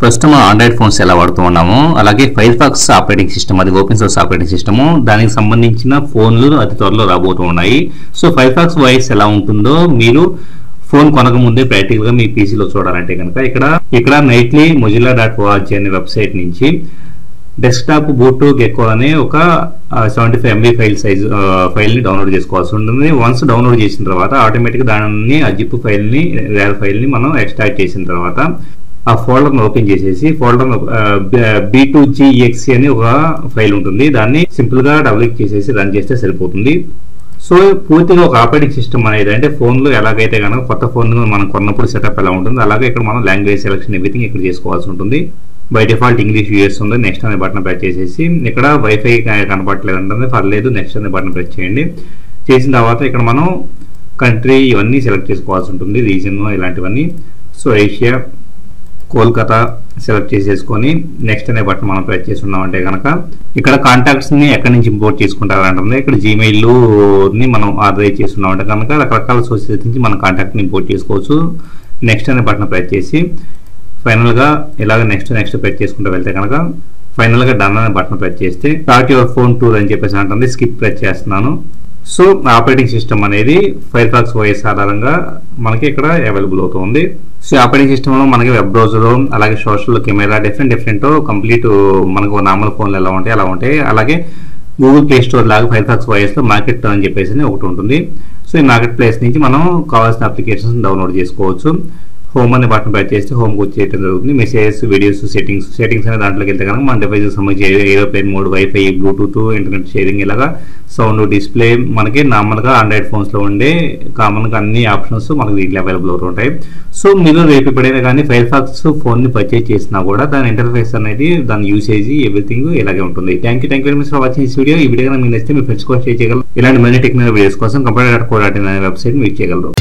ప్రస్తుతం Android phones ఎలా వాడుతూ ఉన్నాము అలాగే ఫైర్ ఫాక్స్ ఆపరేటింగ్ సిస్టమ్ అది ఓపెన్ సోర్స్ ఆపరేటింగ్ సిస్టమ్ దానికి సంబంధించిన ఫోన్లు అతి త్వరలో రాబోతూ ఉన్నాయి. సో ఫైర్ ఫాక్స్ వాయిస్ ఎలా ఉంటుందో మీరు ఫోన్ కొనక ముందే ప్రాక్టికల్గా మీ పీసీలో చూడాలంటే కనుక ఇక్కడ ఇక్కడ నైట్లీ మొజిలా డాట్ ఓఆర్జీ అనే వెబ్సైట్ నుంచి డెస్క్టాప్ బూట్ గెక్కో అనే ఒక seventy five MB file size ఫైల్ని డౌన్లోడ్ చేసుకోవాల్సి ఉంటుంది. వన్స్ డౌన్లోడ్ చేసిన తర్వాత ఆటోమేటిక్గా దాన్ని ఆ జిప్ ఫైల్ ఫైల్ని మనం ఎక్స్ట్రాక్ట్ చేసిన తర్వాత ఆ ఫోల్డర్ను ఓపెన్ చేసేసి ఫోల్డర్ బి టు జిఎక్సి అని ఒక ఫైల్ ఉంటుంది. దాన్ని సింపుల్గా డబుల్ చేసేసి రన్ చేస్తే సరిపోతుంది. సో పూర్తిగా ఒక ఆపరేటింగ్ సిస్టమ్ అనేది అంటే ఫోన్లో ఎలాగైతే కనుక కొత్త ఫోన్ మనం కొన్నప్పుడు సెటప్ ఎలా ఉంటుంది అలాగే ఇక్కడ మనం లాంగ్వేజ్ సెలక్షన్ ఎవ్రీథింగ్ ఇక్కడ చేసుకోవాల్సి ఉంటుంది. బై డిఫాల్ట్ ఇంగ్లీష్ యూఎస్ ఉంది. నెక్స్ట్ అనే బటన్ ప్రెస్ చేసేసి ఇక్కడ వైఫై కనపడలేదు ఉంటుంది పర్లేదు నెక్స్ట్ అనే బటన్ ప్రెస్ చేయండి. చేసిన తర్వాత ఇక్కడ మనం కంట్రీ ఇవన్నీ సెలెక్ట్ చేసుకోవాల్సి ఉంటుంది. రీజన్ ఇలాంటివన్నీ. సో ఏషియా కోల్కతా సెలెక్ట్ చేసేసుకొని నెక్స్ట్ అనే బటన్ మనం ప్రెస్ చేసి ఉన్నామంటే కనుక ఇక్కడ కాంటాక్ట్స్ని ఎక్కడి నుంచి ఇంపోర్ట్ చేసుకుంటారంటుంది ఇక్కడ జీమెయిల్ని మనం ఆర్డర్ చేస్తున్నామంటే కనుక రకరకాల సోర్సెస్ నుంచి మన కాంటాక్ట్ని ఇంపోర్ట్ చేసుకోవచ్చు. నెక్స్ట్ అనే బటన్ ప్రెస్ చేసి ఫైనల్గా ఇలాగ నెక్స్ట్ నెక్స్ట్ ప్రెస్ చేసుకుంటూ వెళ్తే కనుక ఫైనల్గా డన్ అనే బటన్ ప్రెస్ చేస్తే స్టార్ట్ యువర్ ఫోన్ టూర్ అని చెప్పేసి అంటుంది. స్కిప్ ప్రెస్ చేస్తున్నాను. సో ఆపరేటింగ్ సిస్టమ్ అనేది ఫైర్ ఫాక్స్ ఓఎస్ ఆధారంగా మనకి ఇక్కడ అవైలబుల్ అవుతుంది సో ఆపరేటింగ్ సిస్టమ్ మనకి వెబ్ బ్రౌజర్ అలాగే social camera different different complete మనకు నార్మల్ ఫోన్లు ఎలా ఉంటాయి అలా ఉంటాయి. అలాగే గూగుల్ ప్లే స్టోర్ లాగా ఫైర్ ఫాక్స్ వాయిస్లో మార్కెట్ అని చెప్పేసి ఒకటి ఉంటుంది. సో ఈ మార్కెట్ ప్లేస్ నుంచి మనం కావాల్సిన అప్లికేషన్స్ డౌన్లోడ్ చేసుకోవచ్చు. హోమ్ అనే బటన్ ప్రెస్ చేస్తే హోమ్కి వచ్చేయడం జరుగుతుంది. మెసేజెస్ వీడియోస్ సెట్టింగ్స్ సెట్టింగ్స్ అనే దాంట్లోకి వెళ్తే కనుక మన డివైస్ సంబంధించి aeroplane mode wifi bluetooth internet sharing ఇలాగా సౌండ్ డిస్ప్లే మనకి నార్మల్గా ఆండ్రాయిడ్ ఫోన్స్లో ఉండే కామన్గా అన్ని ఆప్షన్స్ మనకి దీంట్లో అవైలబుల్ అవుతుంటాయి సో మీరు రేపు ఎప్పుడైనా కానీ ఫైర్ ఫాక్స్ ఫోన్ని పర్చేజ్ చేసినా కూడా దాని ఇంటర్ఫేస్ అనేది దాని యూసేజ్ ఎవ్రీథింగ్ ఇలాగే ఉంటుంది. Thank you thank you very much for watching ఈ వీడియో ఈ వీడియో మీకు నచ్చితే మీ ఫ్రెండ్స్ కూడా షేర్ చేయగలరు. ఇలాంటి మనీ టెక్నికల్ వీడియోస్ కోసం computer dot co dot in అనే వెబ్సైట్ మీరు చేయగలరు.